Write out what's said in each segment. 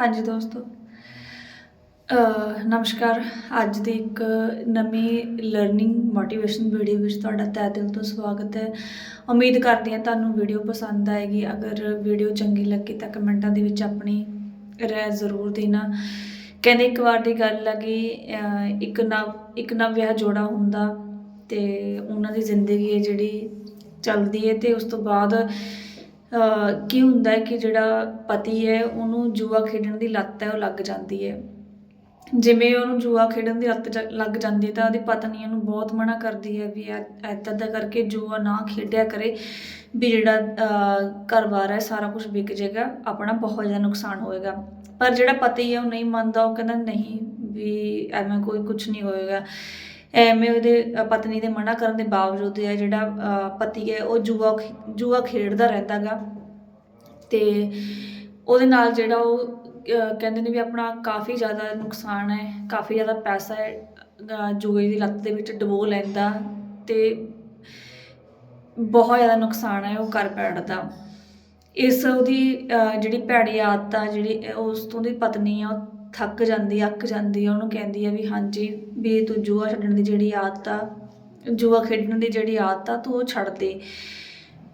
ਹਾਂਜੀ ਦੋਸਤੋ। ਨਮਸਕਾਰ। ਅੱਜ ਦੀ ਇੱਕ ਨਵੀਂ ਲਰਨਿੰਗ ਮੋਟੀਵੇਸ਼ਨ ਵੀਡੀਓ ਵਿੱਚ ਤੁਹਾਡਾ ਤਹਿ ਦਿਲ ਤੋਂ ਸਵਾਗਤ ਹੈ। ਉਮੀਦ ਕਰਦੀ ਹਾਂ ਤੁਹਾਨੂੰ ਵੀਡੀਓ ਪਸੰਦ ਆਏਗੀ। ਅਗਰ ਵੀਡੀਓ ਚੰਗੀ ਲੱਗੀ ਤਾਂ ਕਮੈਂਟਾਂ ਦੇ ਵਿੱਚ ਆਪਣੀ ਰਾਏ ਜ਼ਰੂਰ ਦੇਣਾ। ਕਹਿੰਦੇ ਇੱਕ ਵਾਰ ਦੀ ਗੱਲ ਆ ਕਿ ਇੱਕ ਨਵ ਇੱਕ ਨਵ ਵਿਆਹ ਜੋੜਾ ਹੁੰਦਾ ਤੇ ਉਹਨਾਂ ਦੀ ਜ਼ਿੰਦਗੀ ਹੈ ਜਿਹੜੀ ਚੱਲਦੀ ਹੈ ਤੇ ਉਸ ਤੋਂ ਬਾਅਦ ਕੀ ਹੁੰਦਾ ਹੈ ਕਿ ਜਿਹੜਾ ਪਤੀ ਹੈ, ਉਹਨੂੰ ਜੂਆ ਖੇਡਣ ਦੀ ਲੱਤ ਹੈ, ਉਹ ਲੱਗ ਜਾਂਦੀ ਹੈ। ਜਿਵੇਂ ਉਹਨੂੰ ਜੂਆ ਖੇਡਣ ਦੀ ਲੱਤ ਲੱਗ ਜਾਂਦੀ ਹੈ, ਤਾਂ ਉਹਦੀ ਪਤਨੀ ਉਹਨੂੰ ਬਹੁਤ ਮਨਾ ਕਰਦੀ ਹੈ ਵੀ ਐਦਾਂ ਦਾ ਕਰਕੇ ਜੂਆ ਨਾ ਖੇਡਿਆ ਕਰੇ ਵੀ ਜਿਹੜਾ ਘਰ-ਬਾਰ ਹੈ, ਸਾਰਾ ਕੁਝ ਵਿਕ ਜਾਏਗਾ, ਆਪਣਾ ਬਹੁਤ ਜ਼ਿਆਦਾ ਨੁਕਸਾਨ ਹੋਏਗਾ। ਪਰ ਜਿਹੜਾ ਪਤੀ ਹੈ, ਉਹ ਨਹੀਂ ਮੰਨਦਾ, ਉਹ ਕਹਿੰਦਾ ਨਹੀਂ ਵੀ ਐਵੇਂ ਕੋਈ ਕੁਝ ਨਹੀਂ ਹੋਏਗਾ। ਐਵੇਂ ਉਹਦੇ ਪਤਨੀ ਦੇ ਮਨਾ ਕਰਨ ਦੇ ਬਾਵਜੂਦ ਹੈ ਜਿਹੜਾ ਪਤੀ ਹੈ, ਉਹ ਜੂਆ ਜੂਆ ਖੇਡਦਾ ਰਹਿੰਦਾਗਾ ਤੇ ਉਹਦੇ ਨਾਲ ਜਿਹੜਾ ਉਹ ਕਹਿੰਦੇ ਨੇ ਵੀ ਆਪਣਾ ਕਾਫੀ ਜ਼ਿਆਦਾ ਨੁਕਸਾਨ ਹੈ, ਕਾਫੀ ਜ਼ਿਆਦਾ ਪੈਸਾ ਹੈ ਜੂਏ ਦੀ ਲੱਤ ਦੇ ਵਿੱਚ ਡਬੋ ਲੈਂਦਾ ਤੇ ਬਹੁਤ ਜ਼ਿਆਦਾ ਨੁਕਸਾਨ ਹੈ ਉਹ ਕਰ ਬੈਠਦਾ ਇਸ ਉਹਦੀ ਜਿਹੜੀ ਭੈੜੀ ਆਦਤ ਆ ਜਿਹੜੀ, ਉਸ ਤੋਂ ਦੀ ਪਤਨੀ ਆ, ਉਹ ਥੱਕ ਜਾਂਦੀ ਅੱਕ ਜਾਂਦੀ ਆ ਉਹਨੂੰ ਕਹਿੰਦੀ ਆ ਵੀ ਹਾਂਜੀ ਵੀ ਤੂੰ ਜੂਆ ਛੱਡਣ ਦੀ ਜਿਹੜੀ ਆਦਤ ਆ ਜੂਆ ਖੇਡਣ ਦੀ ਜਿਹੜੀ ਆਦਤ ਆ ਤੂੰ ਉਹ ਛੱਡ ਦੇ।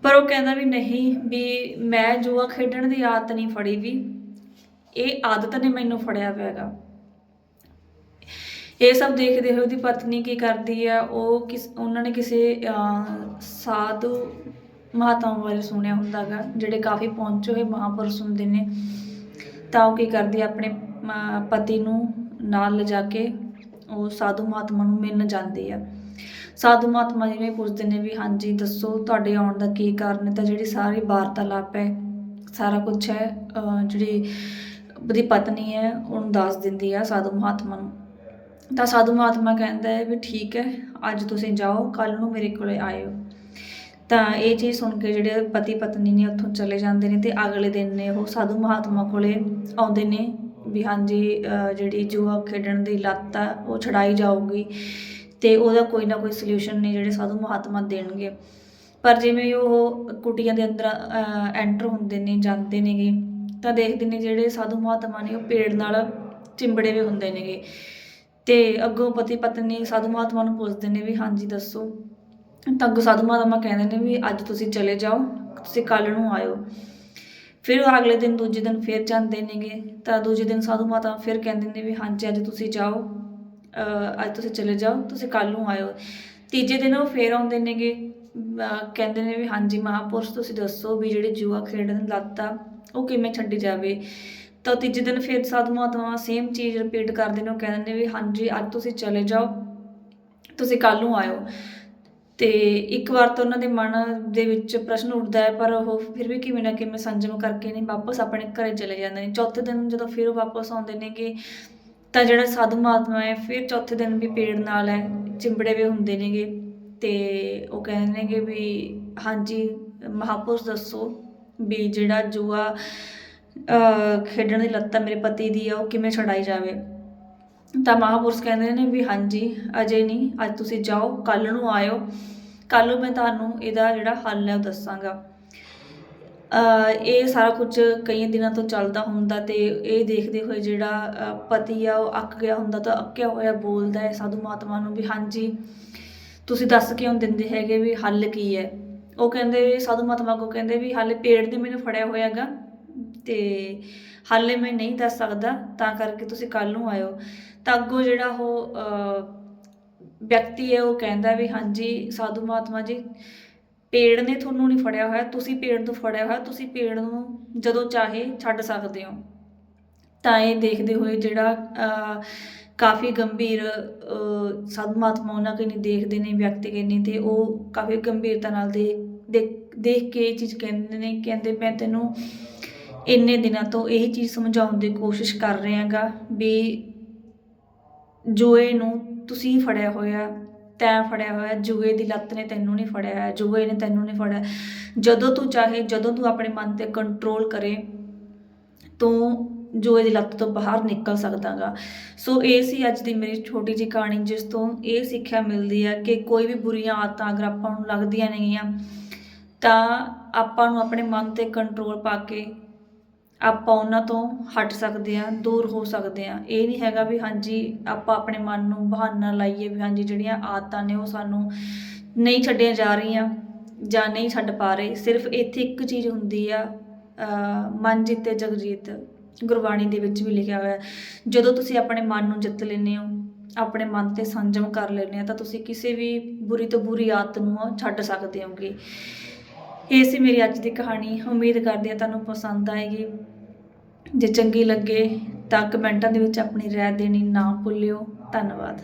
ਪਰ ਉਹ ਕਹਿੰਦਾ ਵੀ ਨਹੀਂ ਵੀ ਮੈਂ ਜੂਆ ਖੇਡਣ ਦੀ ਆਦਤ ਨਹੀਂ ਫੜੀ ਵੀ ਇਹ ਆਦਤ ਨੇ ਮੈਨੂੰ ਫੜਿਆ ਪਿਆ ਹੈਗਾ। ਇਹ ਸਭ ਦੇਖਦੇ ਹੋਏ ਉਹਦੀ ਪਤਨੀ ਕੀ ਕਰਦੀ ਆ ਉਹ ਕਿਸ ਉਹਨਾਂ ਨੇ ਕਿਸੇ ਅਹ, ਸਾਧੂ ਮਹਾਤਮਾ ਬਾਰੇ ਸੁਣਿਆ ਹੁੰਦਾਗਾ ਜਿਹੜੇ ਕਾਫੀ ਪਹੁੰਚੇ ਹੋਏ ਮਹਾਂਪੁਰਸ਼ ਹੁੰਦੇ ਨੇ ਤਾਂ ਉਹ ਕੀ ਕਰਦੀ ਆ ਆਪਣੇ ਪਤੀ ਨੂੰ ਨਾਲ ਲਿਜਾ ਕੇ ਉਹ ਸਾਧੂ ਮਹਾਤਮਾ ਨੂੰ ਮਿਲਣ ਜਾਂਦੀ ਆ। ਸਾਧੂ ਮਹਾਤਮਾ ਜਿਵੇਂ ਪੁੱਛਦੇ ਨੇ ਵੀ ਹਾਂਜੀ, ਦੱਸੋ ਤੁਹਾਡੇ ਆਉਣ ਦਾ ਕੀ ਕਾਰਨ ਹੈ? ਤਾਂ ਜਿਹੜੀ ਸਾਰੀ ਵਾਰਤਾਲਾਪ ਹੈ, ਸਾਰਾ ਕੁਝ ਹੈ ਜਿਹੜੀ ਉਹਦੀ ਪਤਨੀ ਹੈ, ਉਹਨੂੰ ਦੱਸ ਦਿੰਦੀ ਆ ਸਾਧੂ ਮਹਾਤਮਾ ਨੂੰ। ਤਾਂ ਸਾਧੂ ਮਹਾਤਮਾ ਕਹਿੰਦਾ ਹੈ ਵੀ ਠੀਕ ਹੈ, ਅੱਜ ਤੁਸੀਂ ਜਾਓ ਕੱਲ ਨੂੰ ਮੇਰੇ ਕੋਲੇ ਆਇਓ। ਤਾਂ ਇਹ ਚੀਜ਼ ਸੁਣ ਕੇ ਜਿਹੜੇ ਪਤੀ ਪਤਨੀ ਨੇ ਉੱਥੋਂ ਚਲੇ ਜਾਂਦੇ ਨੇ ਤੇ ਅਗਲੇ ਦਿਨ ਨੇ ਉਹ ਸਾਧੂ ਮਹਾਤਮਾ ਕੋਲੇ ਆਉਂਦੇ ਨੇ ਵੀ ਹਾਂਜੀ ਜਿਹੜੀ ਜੂਆ ਖੇਡਣ ਦੀ ਲੱਤ ਆ, ਉਹ ਛਡਾਈ ਜਾਊਗੀ ਤੇ ਉਹਦਾ ਕੋਈ ਨਾ ਕੋਈ ਸੋਲੂਸ਼ਨ ਨੇ ਜਿਹੜੇ ਸਾਧੂ ਮਹਾਤਮਾ ਦੇਣਗੇ। ਪਰ ਜਿਵੇਂ ਉਹ ਕੁਟੀਆਂ ਦੇ ਅੰਦਰ ਐਂਟਰ ਹੁੰਦੇ ਨੇ, ਜਾਂਦੇ ਨੇਗੇ, ਤਾਂ ਦੇਖਦੇ ਨੇ ਜਿਹੜੇ ਸਾਧੂ ਮਹਾਤਮਾ ਨੇ ਉਹ ਪੇੜ ਨਾਲ ਚਿੰਬੜੇ ਹੋਏ ਹੁੰਦੇ ਨੇਗੇ। ਤੇ ਅੱਗੋਂ ਪਤੀ ਪਤਨੀ ਸਾਧੂ ਮਹਾਤਮਾ ਨੂੰ ਪੁੱਛਦੇ ਨੇ ਵੀ ਹਾਂਜੀ, ਦੱਸੋ। ਤਾਂ ਅੱਗੋਂ ਸਾਧੂ ਮਹਾਤਮਾ ਕਹਿੰਦੇ ਨੇ ਵੀ ਅੱਜ ਤੁਸੀਂ ਚਲੇ ਜਾਓ, ਤੁਸੀਂ ਕੱਲ ਨੂੰ ਆਇਓ। ਫਿਰ ਉਹ ਅਗਲੇ ਦਿਨ ਦੂਜੇ ਦਿਨ ਫਿਰ ਜਾਂਦੇ ਨੇਗੇ। ਤਾਂ ਦੂਜੇ ਦਿਨ ਸਾਧੂ ਮਾਤਾ ਫਿਰ ਕਹਿੰਦੇ ਨੇ ਵੀ ਹਾਂਜੀ, ਅੱਜ ਤੁਸੀਂ ਜਾਓ। ਅੱਜ ਤੁਸੀਂ ਚਲੇ ਜਾਓ, ਤੁਸੀਂ ਕੱਲ ਨੂੰ ਆਇਓ। ਤੀਜੇ ਦਿਨ ਉਹ ਫੇਰ ਆਉਂਦੇ ਨੇਗੇ। ਕਹਿੰਦੇ ਨੇ ਵੀ ਹਾਂਜੀ ਮਹਾਪੁਰਸ਼, ਤੁਸੀਂ ਦੱਸੋ ਵੀ ਜਿਹੜੇ ਜੂਆ ਖੇਡਣ ਦੀ ਲੱਤ ਆ, ਉਹ ਕਿਵੇਂ ਛੱਡੀ ਜਾਵੇ। ਤਾਂ ਤੀਜੇ ਦਿਨ ਫਿਰ ਸਾਧੂ ਮਹਾਤਮਾ ਸੇਮ ਚੀਜ਼ ਰਿਪੀਟ ਕਰਦੇ ਨੇ। ਉਹ ਕਹਿੰਦੇ ਨੇ ਵੀ ਹਾਂਜੀ, ਅੱਜ ਤੁਸੀਂ ਚਲੇ ਜਾਓ, ਤੁਸੀਂ ਕੱਲ ਨੂੰ ਆਇਓ। ਤੇ ਇੱਕ ਵਾਰ ਤਾਂ ਉਹਨਾਂ ਦੇ ਮਨ ਦੇ ਵਿੱਚ ਪ੍ਰਸ਼ਨ ਉੱਠਦਾ ਹੈ, ਪਰ ਉਹ ਫਿਰ ਵੀ ਕਿਵੇਂ ਨਾ ਕਿਵੇਂ ਸੰਜਮ ਕਰਕੇ ਨਹੀਂ ਵਾਪਸ ਆਪਣੇ ਘਰੇ ਚਲੇ ਜਾਂਦੇ ਨੇ। ਚੌਥੇ ਦਿਨ ਜਦੋਂ ਫਿਰ ਉਹ ਵਾਪਸ ਆਉਂਦੇ ਨੇਗੇ ਤਾਂ ਜਿਹੜਾ ਸਾਧੂ ਮਹਾਤਮਾ ਹੈ, ਫਿਰ ਚੌਥੇ ਦਿਨ ਵੀ ਪੇੜ ਨਾਲ ਹੈ, ਚਿੰਬੜੇ ਵੀ ਹੁੰਦੇ ਨੇਗੇ ਤੇ ਉਹ ਕਹਿੰਦੇ ਨੇਗੇ ਵੀ ਹਾਂਜੀ, ਮਹਾਪੁਰਸ਼ ਦੱਸੋ ਵੀ ਜਿਹੜਾ ਜੂਆ ਖੇਡਣ ਦੀ ਲੱਤ ਆ ਮੇਰੇ ਪਤੀ ਦੀ ਆ, ਉਹ ਕਿਵੇਂ ਛਡਾਈ ਜਾਵੇ? ਤਾਂ ਮਹਾਪੁਰਸ਼ ਕਹਿੰਦੇ ਨੇ ਵੀ ਹਾਂਜੀ, ਅਜੇ ਨਹੀਂ, ਅੱਜ ਤੁਸੀਂ ਜਾਓ ਕੱਲ ਨੂੰ ਆਇਓ। ਕੱਲ ਨੂੰ ਮੈਂ ਤੁਹਾਨੂੰ ਇਹਦਾ ਜਿਹੜਾ ਹੱਲ ਹੈ ਉਹ ਦੱਸਾਂਗਾ। ਇਹ ਸਾਰਾ ਕੁਝ ਕਈ ਦਿਨਾਂ ਤੋਂ ਚੱਲਦਾ ਹੁੰਦਾ ਤੇ ਇਹ ਦੇਖਦੇ ਹੋਏ ਜਿਹੜਾ ਪਤੀ ਆ, ਉਹ ਅੱਕ ਗਿਆ ਹੁੰਦਾ ਤਾਂ ਅੱਕਿਆ ਹੋਇਆ ਬੋਲਦਾ ਹੈ ਸਾਧੂ ਮਹਾਤਮਾ ਨੂੰ ਵੀ ਹਾਂਜੀ। ਤੁਸੀਂ ਦੱਸ ਕਿਉਂ ਦਿੰਦੇ ਹੈਗੇ ਵੀ ਹੱਲ ਕੀ ਹੈ? ਉਹ ਕਹਿੰਦੇ ਵੀ ਸਾਧੂ ਮਹਾਤਮਾ ਕੋ ਕਹਿੰਦੇ ਵੀ ਹੱਲ ਪੇੜ ਦੇ ਮੈਨੂੰ ਫੜਿਆ ਹੋਇਆ ਹੈਗਾ ਤੇ ਹਾਲੇ ਮੈਂ ਨਹੀਂ ਦੱਸ ਸਕਦਾ, ਤਾਂ ਕਰਕੇ ਤੁਸੀਂ ਕੱਲ ਨੂੰ ਆਇਓ। ਤਾਂ ਅੱਗੋਂ ਜਿਹੜਾ ਉਹ ਵਿਅਕਤੀ ਹੈ, ਉਹ ਕਹਿੰਦਾ ਵੀ ਹਾਂਜੀ, ਸਾਧੂ ਮਹਾਤਮਾ ਜੀ, ਪੇੜ ਨੇ ਤੁਹਾਨੂੰ ਨਹੀਂ ਫੜਿਆ ਹੋਇਆ, ਤੁਸੀਂ ਪੇੜ ਤੋਂ ਫੜਿਆ ਹੋਇਆ, ਤੁਸੀਂ ਪੇੜ ਨੂੰ ਜਦੋਂ ਚਾਹੇ ਛੱਡ ਸਕਦੇ ਹੋ। ਤਾਂ ਇਹ ਦੇਖਦੇ ਹੋਏ ਜਿਹੜਾ ਕਾਫੀ ਗੰਭੀਰ ਸਾਧੂ ਮਹਾਤਮਾ ਉਹਨਾਂ ਕਨੀ ਦੇਖਦੇ ਨੇ, ਵਿਅਕਤੀ ਕਨੀ ਤੇ ਉਹ ਕਾਫੀ ਗੰਭੀਰਤਾ ਨਾਲ ਦੇਖ ਦੇਖ ਦੇਖ ਕੇ ਇਹ ਚੀਜ਼ ਕਹਿੰਦੇ ਨੇ, ਕਹਿੰਦੇ ਮੈਂ ਤੈਨੂੰ ਇੰਨੇ ਦਿਨਾਂ ਤੋਂ ਇਹ ਚੀਜ਼ ਸਮਝਾਉਣ ਦੀ ਕੋਸ਼ਿਸ਼ ਕਰ ਰਿਹਾ ਗਾ ਵੀ ਜੂਏ ਨੂੰ ਤੁਸੀਂ ਫੜਿਆ ਹੋਇਆ, ਤੈਂ ਫੜਿਆ ਹੋਇਆ, ਜੂਏ ਦੀ ਲੱਤ ਨੇ ਤੈਨੂੰ ਨਹੀਂ ਫੜਿਆ ਹੈ ਜੂਏ ਨੇ ਤੈਨੂੰ ਨਹੀਂ ਫੜਿਆ। ਜਦੋਂ ਤੂੰ ਚਾਹੇ, ਜਦੋਂ ਤੂੰ ਆਪਣੇ ਮਨ ਤੇ ਕੰਟਰੋਲ ਕਰੇ, ਤੂੰ ਜੂਏ ਦੀ ਲੱਤ ਤੋਂ ਬਾਹਰ ਨਿਕਲ ਸਕਦਾਗਾ। ਸੋ ਇਹ ਸੀ ਅੱਜ ਦੀ ਮੇਰੀ ਛੋਟੀ ਜਿਹੀ ਕਹਾਣੀ, ਜਿਸ ਤੋਂ ਇਹ ਸਿੱਖਿਆ ਮਿਲਦੀ ਹੈ ਕਿ ਕੋਈ ਵੀ ਬੁਰੀਆਂ ਆਦਤਾਂ ਅਗਰ ਆਪਾਂ ਨੂੰ ਲੱਗਦੀਆਂ ਨਹੀਂ ਆ ਤਾਂ ਆਪਾਂ ਨੂੰ ਆਪਣੇ ਮਨ ਤੇ ਕੰਟਰੋਲ ਪਾ ਕੇ ਆਪਾਂ ਉਹਨਾਂ ਤੋਂ ਹਟ ਸਕਦੇ ਹਾਂ, ਦੂਰ ਹੋ ਸਕਦੇ ਹਾਂ। ਇਹ ਨਹੀਂ ਹੈਗਾ ਵੀ ਹਾਂਜੀ, ਆਪਾਂ ਆਪਣੇ ਮਨ ਨੂੰ ਬਹਾਨਾ ਲਾਈਏ ਵੀ ਹਾਂਜੀ ਜਿਹੜੀਆਂ ਆਦਤਾਂ ਨੇ ਉਹ ਸਾਨੂੰ ਨਹੀਂ ਛੱਡੀਆਂ ਜਾ ਰਹੀਆਂ ਜਾਂ ਨਹੀਂ ਛੱਡ ਪਾ ਰਹੇ। ਸਿਰਫ ਇੱਥੇ ਇੱਕ ਚੀਜ਼ ਹੁੰਦੀ ਆ ਮਨ ਜਿੱਤੇ ਜਗ ਜੀਤ ਗੁਰਬਾਣੀ ਦੇ ਵਿੱਚ ਵੀ ਲਿਖਿਆ ਹੋਇਆ ਜਦੋਂ ਤੁਸੀਂ ਆਪਣੇ ਮਨ ਨੂੰ ਜਿੱਤ ਲੈਂਦੇ ਹੋ, ਆਪਣੇ ਮਨ ਤੇ ਸੰਜਮ ਕਰ ਲੈਂਦੇ ਆ ਤਾਂ ਤੁਸੀਂ ਕਿਸੇ ਵੀ ਬੁਰੀ ਤੋਂ ਬੁਰੀ ਆਦਤ ਨੂੰ ਛੱਡ ਸਕਦੇ ਹੋਗੇ। ਇਹ ਸੀ ਮੇਰੀ ਅੱਜ ਦੀ ਕਹਾਣੀ। ਉਮੀਦ ਕਰਦੀ ਹਾਂ ਤੁਹਾਨੂੰ ਪਸੰਦ ਆਏਗੀ। ਜੇ ਚੰਗੀ ਲੱਗੇ ਤਾਂ ਕਮੈਂਟਾਂ ਦੇ ਵਿੱਚ ਆਪਣੀ ਰਾਏ ਦੇਣੀ ਨਾ ਭੁੱਲਿਓ। ਧੰਨਵਾਦ।